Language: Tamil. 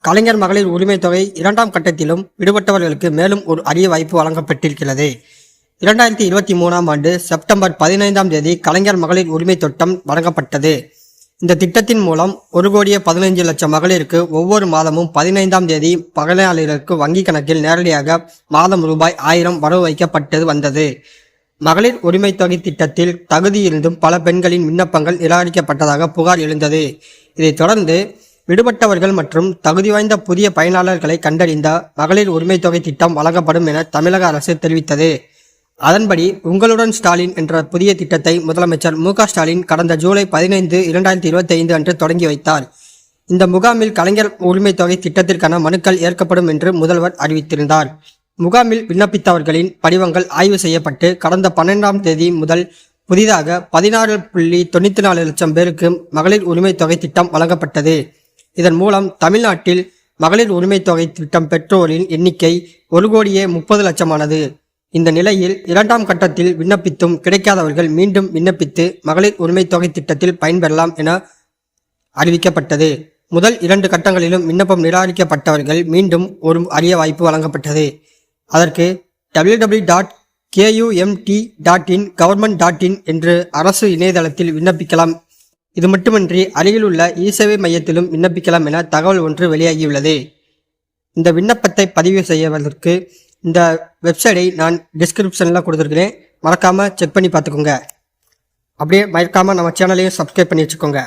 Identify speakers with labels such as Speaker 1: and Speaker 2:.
Speaker 1: கலைஞர் மகளிர் உரிமை தொகை இரண்டாம் கட்டத்திலும் விடுபட்டவர்களுக்கு மேலும் ஒரு அரிய வாய்ப்பு வழங்கப்பட்டிருக்கிறது. இரண்டாயிரத்தி இருபத்தி மூணாம் ஆண்டு செப்டம்பர் பதினைந்தாம் தேதி கலைஞர் மகளிர் உரிமை திட்டம் வழங்கப்பட்டது. இந்த திட்டத்தின் மூலம் ஒரு கோடியே பதினைஞ்சு லட்சம் மகளிருக்கு ஒவ்வொரு மாதமும் பதினைந்தாம் தேதி பயனாளிகளுக்கு வங்கி கணக்கில் நேரடியாக மாதம் ரூபாய் ஆயிரம் வரவு வைக்கப்பட்டு வந்தது. மகளிர் உரிமை தொகை திட்டத்தில் தகுதியிருந்தும் பல பெண்களின் விண்ணப்பங்கள் நிராகரிக்கப்பட்டதாக புகார் எழுந்தது. இதைத் தொடர்ந்து விடுபட்டவர்கள் மற்றும் தகுதி வாய்ந்த புதிய பயனாளர்களை கண்டறிந்த மகளிர் உரிமை தொகை திட்டம் வழங்கப்படும் என தமிழக அரசு தெரிவித்தது. அதன்படி உங்களுடன் ஸ்டாலின் என்ற புதிய திட்டத்தை முதலமைச்சர் மு ஸ்டாலின் கடந்த ஜூலை பதினைந்து இரண்டாயிரத்தி இருபத்தி ஐந்து அன்று தொடங்கி வைத்தார். இந்த முகாமில் கலைஞர் உரிமை தொகை திட்டத்திற்கான மனுக்கள் ஏற்கப்படும் என்று முதல்வர் அறிவித்திருந்தார். முகாமில் விண்ணப்பித்தவர்களின் படிவங்கள் ஆய்வு செய்யப்பட்டு கடந்த பன்னெண்டாம் தேதி முதல் புதிதாக பதினாறு புள்ளி தொண்ணூற்றி நாலு லட்சம் பேருக்கு மகளிர் உரிமை தொகை திட்டம் வழங்கப்பட்டது. இதன் மூலம் தமிழ்நாட்டில் மகளிர் உரிமை தொகை திட்டம் பெற்றோரின் எண்ணிக்கை ஒரு கோடியே முப்பது லட்சமானது. இந்த நிலையில் இரண்டாம் கட்டத்தில் விண்ணப்பித்தும் கிடைக்காதவர்கள் மீண்டும் விண்ணப்பித்து மகளிர் உரிமை தொகை திட்டத்தில் பயன்பெறலாம் என அறிவிக்கப்பட்டது. முதல் இரண்டு கட்டங்களிலும் விண்ணப்பம் நிராகரிக்கப்பட்டவர்கள் மீண்டும் ஒரு அரிய வாய்ப்பு வழங்கப்பட்டது. அதற்கு www.kumT.in dot KUMT dot in government dot in என்று அரசு இணையதளத்தில் விண்ணப்பிக்கலாம் இது மட்டுமின்றி அருகில் உள்ள இ சேவை மையத்திலும் விண்ணப்பிக்கலாம் என தகவல் ஒன்று வெளியாகியுள்ளது. இந்த விண்ணப்பத்தை பதிவு செய்வதற்கு இந்த வெப்சைட்டை நான் டிஸ்கிரிப்ஷனில் கொடுத்துருக்கிறேன். மறக்காமல் செக் பண்ணி பார்த்துக்கோங்க. அப்படியே மறக்காமல் நம்ம சேனலையும் சப்ஸ்கிரைப் பண்ணி வச்சுக்கோங்க.